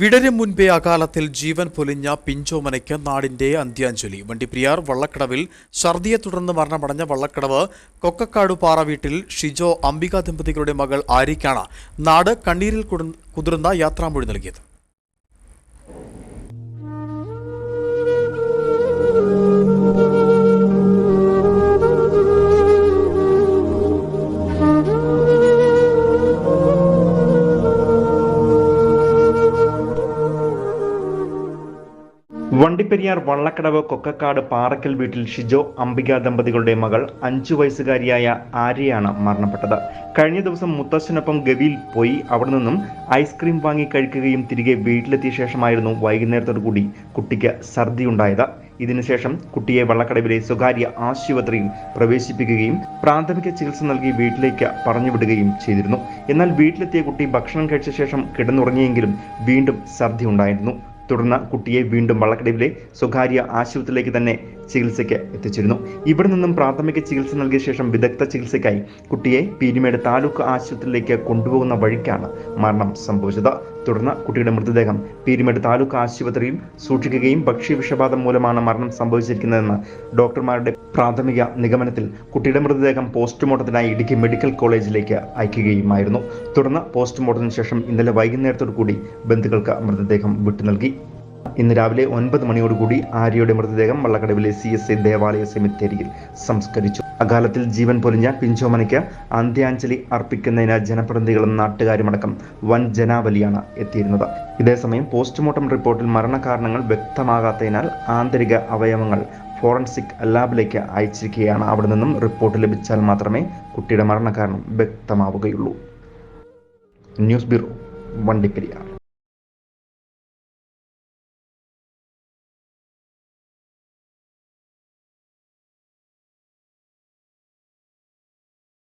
വിടരും മുൻപേ അകാലത്തിൽ ജീവൻ പൊലിഞ്ഞ പിഞ്ചോമനയ്ക്ക് നാടിന്റെ അന്ത്യാഞ്ജലി. വണ്ടിപ്രിയാർ വള്ളക്കടവിൽ ഛർദിയെ തുടർന്ന് മരണമടഞ്ഞ വള്ളക്കടവ് കൊക്കക്കാടുപാറ വീട്ടിൽ ഷിജോ അംബിക ദമ്പതികളുടെ മകൾ ആര്യയ്ക്കാണ് നാട് കണ്ണീരിൽ കുതിർന്ന യാത്രാമൊഴി നൽകിയത്. വണ്ടിപ്പെരിയാർ വള്ളക്കടവ് കൊക്കക്കാട് പാറക്കൽ വീട്ടിൽ ഷിജോ അംബിക ദമ്പതികളുടെ മകൾ അഞ്ചു വയസ്സുകാരിയായ ആര്യയാണ് മരണപ്പെട്ടത്. കഴിഞ്ഞ ദിവസം മുത്തശ്ശനൊപ്പം ഗവിയിൽ പോയി അവിടെ നിന്നും ഐസ്ക്രീം വാങ്ങി കഴിക്കുകയും തിരികെ വീട്ടിലെത്തിയ ശേഷമായിരുന്നു വൈകുന്നേരത്തോടു കൂടി കുട്ടിക്ക് ഛർദി ഉണ്ടായത് ഇതിനുശേഷം കുട്ടിയെ വള്ളക്കടവിലെ സ്വകാര്യ ആശുപത്രിയിൽ പ്രവേശിപ്പിക്കുകയും പ്രാഥമിക ചികിത്സ നൽകി വീട്ടിലേക്ക് പറഞ്ഞുവിടുകയും ചെയ്തിരുന്നു. എന്നാൽ വീട്ടിലെത്തിയ കുട്ടി ഭക്ഷണം കഴിച്ച ശേഷം കിടന്നുറങ്ങിയെങ്കിലും വീണ്ടും ഛർദി ഉണ്ടായിരുന്നു തുടർന്ന് കുട്ടിയെ വീണ്ടും വള്ളക്കടവിലെ സ്വകാര്യ ആശുപത്രിയിലേക്ക് തന്നെ ചികിത്സയ്ക്ക് എത്തിച്ചിരുന്നു. ഇവിടെ നിന്നും പ്രാഥമിക ചികിത്സ നൽകിയ ശേഷം വിദഗ്ധ ചികിത്സയ്ക്കായി കുട്ടിയെ പീരുമേട് താലൂക്ക് ആശുപത്രിയിലേക്ക് കൊണ്ടുപോകുന്ന വഴിക്കാണ് മരണം സംഭവിച്ചത്. തുടർന്ന് കുട്ടിയുടെ മൃതദേഹം പീരുമേട് താലൂക്ക് ആശുപത്രിയിൽ സൂക്ഷിക്കുകയും ഭക്ഷ്യവിഷബാധം മൂലമാണ് മരണം സംഭവിച്ചിരിക്കുന്നതെന്ന് ഡോക്ടർമാരുടെ പ്രാഥമിക നിഗമനത്തിൽ കുട്ടിയുടെ മൃതദേഹം പോസ്റ്റ്മോർട്ടത്തിനായി ഇടുക്കി മെഡിക്കൽ കോളേജിലേക്ക് അയക്കുകയുമായിരുന്നു. തുടർന്ന് പോസ്റ്റ്മോർട്ടത്തിന് ശേഷം ഇന്നലെ വൈകുന്നേരത്തോടു കൂടി ബന്ധുക്കൾക്ക് മൃതദേഹം വിട്ടു നൽകി ഇന്ന് രാവിലെ ഒൻപത് മണിയോടുകൂടി ആര്യയുടെ മൃതദേഹം വള്ളക്കടവിലെ സി എസ് ഐ ദേവാലയ സെമിത്തേരിയിൽ സംസ്കരിച്ചു. അകാലത്തിൽ ജീവൻ പൊലിഞ്ഞ പിഞ്ചോമനയ്ക്ക് അന്ത്യാഞ്ജലി അർപ്പിക്കുന്നതിന് ജനപ്രതിനിധികളും നാട്ടുകാരുമടക്കം വൻ ജനാവലിയാണ് എത്തിയിരുന്നത്. ഇതേസമയം പോസ്റ്റ്മോർട്ടം റിപ്പോർട്ടിൽ മരണകാരണങ്ങൾ വ്യക്തമാകാത്തതിനാൽ ആന്തരിക അവയവങ്ങൾ ഫോറൻസിക് ലാബിലേക്ക് അയച്ചിരിക്കുകയാണ്. അവിടെ നിന്നും റിപ്പോർട്ട് ലഭിച്ചാൽ മാത്രമേ കുട്ടിയുടെ മരണകാരണം വ്യക്തമാവുകയുള്ളൂ. News bureau Vandiperiyar.